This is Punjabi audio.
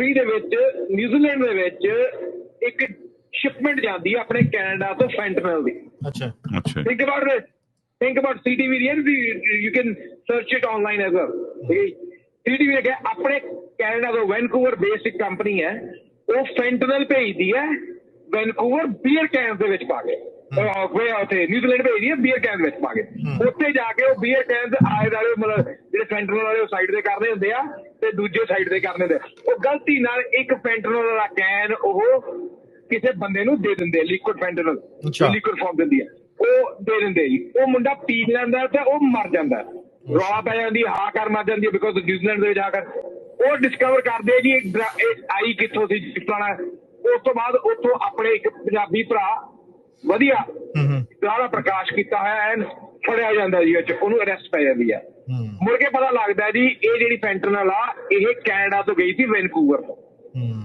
ਫੈਕਟਰੀ ਦੇ ਵਿੱਚ ਨਿਊਜ਼ੀਲੈਂਡ ਦੇ ਵਿੱਚ ਇੱਕ ਸ਼ਿਪਮੈਂਟ ਜਾਂਦੀ ਹੈ ਆਪਣੇ ਕੈਨੇਡਾ ਤੋਂ ਫੈਂਟਨਲ ਦੀ ਅੱਛਾ ਅੱਛਾ think about it. Think about CTV. You, you can search it online as well. CTV ਹੈ ਆਪਣੇ ਕੈਨੇਡਾ ਤੋਂ ਵੈਨਕੂਵਰ ਬੇਸਿਕ ਕੰਪਨੀ ਹੈ ਉਹ ਫੈਂਟਨਲ ਭੇਜਦੀ ਹੈ ਵੈਨਕੂਵਰ ਬੀਅਰ ਕੈਨਸ ਦੇ ਵਿੱਚ ਪਾ ਕੇ ਉਹ ਵੇ ਉੱਥੇ ਨਿਊਜ਼ੀਲੈਂਡ ਭੇਜਦੀ ਹੈ ਬੀਅਰ ਕੈਨ ਵਿੱਚ ਪਾ ਕੇ। ਉੱਥੇ ਜਾ ਕੇ ਉਹ ਬੀਅਰ ਕੈਨਸ ਆਏ ਵਾਲੇ ਮਤਲਬ ਜਿਹੜੇ ਫੈਂਟਨਲ ਵਾਲੇ ਉਹ ਸਾਈਡ ਤੇ ਕਰਨੇ ਹੁੰਦੇ ਆ ਤੇ ਦੂਜੇ ਸਾਈਡ ਤੇ ਕਰਨੇ ਹੁੰਦੇ ਆ। ਉਹ ਗਲਤੀ ਨਾਲ ਇੱਕ ਫੈਂਟਨਲ ਵਾਲਾ ਕੈਨ ਉਹ ਕਿਸੇ ਬੰਦੇ ਨੂੰ ਦੇ ਦਿੰਦੇ ਲਿਕੁਇਡ ਫੈਂਟਨਲ। ਲਿਕੁਇਡ ਫਾਰਮ ਦਿੰਦੀ ਹੈ ਉਹ ਦੇ ਦਿੰਦੇ ਜੀ। ਉਹ ਮੁੰਡਾ ਪੀ ਲੈਂਦਾ ਤੇ ਉਹ ਮਰ ਜਾਂਦਾ। ਰੌਲਾ ਪੈ ਜਾਂਦੀ ਹਾਂ ਕਰ ਮਰ ਜਾਂਦੀ ਬਿਕੋਜ਼ ਨਿਊਜ਼ੀਲੈਂਡ ਦੇ ਵਿੱਚ ਆ ਕਰ ਉਹ ਡਿਸਕਵਰ ਕਰਦੇ ਜੀ ਇਹ ਡਰਾ- ਇਹ ਆਈ ਕਿੱਥੋਂ ਸੀ ਜਿੱਤਾਣਾ ਉਸ ਤੋਂ ਬਾਅਦ ਉੱਥੋਂ ਆਪਣੇ ਇੱਕ ਪੰਜਾਬੀ ਭਰਾ ਵਧੀਆ। ਹੂੰ ਹੂੰ। ਸਾਰਾ ਪ੍ਰਕਾਸ਼ ਕੀਤਾ ਹੋਇਆ ਐਨ ਫੜਿਆ ਜਾਂਦਾ ਜੀ ਉਹ ਉਹਨੂੰ ਅਰੈਸਟ ਪੈ ਜਾਂਦੀ ਹੈ। ਹੂੰ ਕੇ ਪਤਾ ਲੱਗਦਾ ਜੀ ਇਹ ਜਿਹੜੀ ਫੈਂਟਨਲ ਆ ਇਹ ਕੈਨੇਡਾ ਤੋਂ ਗਈ ਸੀ ਵੈਨਕੂਵਰ ਤੋਂ। ਹੂੰ।